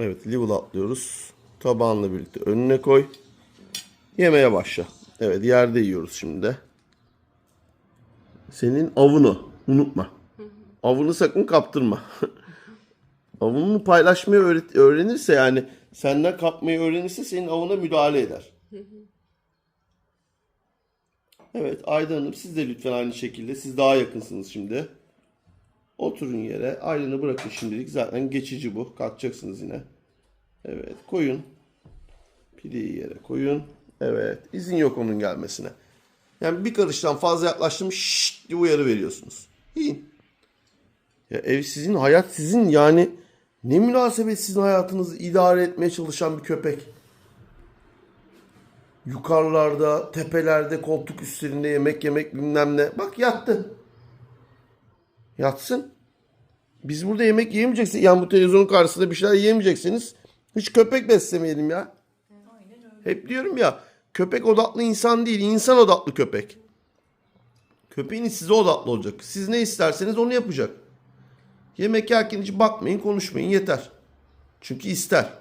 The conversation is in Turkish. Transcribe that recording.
Evet level atlıyoruz. Tabağınla birlikte önüne koy. Yemeye başla. Evet yerde yiyoruz şimdi de. Senin avını unutma. Avını sakın kaptırma. Avını paylaşmayı öğret- öğrenirse yani senden kapmayı öğrenirse senin avına müdahale eder. Evet Ayda Hanım siz de lütfen aynı şekilde. Siz daha yakınsınız şimdi. Oturun yere. Aylını bırakın şimdilik. Zaten geçici bu. Kalkacaksınız yine. Evet koyun. Pideyi yere koyun. Evet. izin yok onun gelmesine. Yani bir karıştan fazla yaklaştım şşt diye uyarı veriyorsunuz. Yiyin. Ya ev sizin, hayat sizin yani ne münasebet sizin hayatınızı idare etmeye çalışan bir köpek. Yukarılarda, tepelerde, koltuk üstlerinde yemek yemek bilmem ne. Bak yattı. Yatsın. Biz burada yemek yiyemeyeceksek, yani bu televizyonun karşısında bir şeyler yiyemeyecekseniz hiç köpek beslemeyelim ya. Hep diyorum ya köpek odaklı insan değil, insan odaklı köpek. Köpeğiniz size odaklı olacak. Siz ne isterseniz onu yapacak. Yemek yerken hiç bakmayın, konuşmayın yeter. Çünkü ister.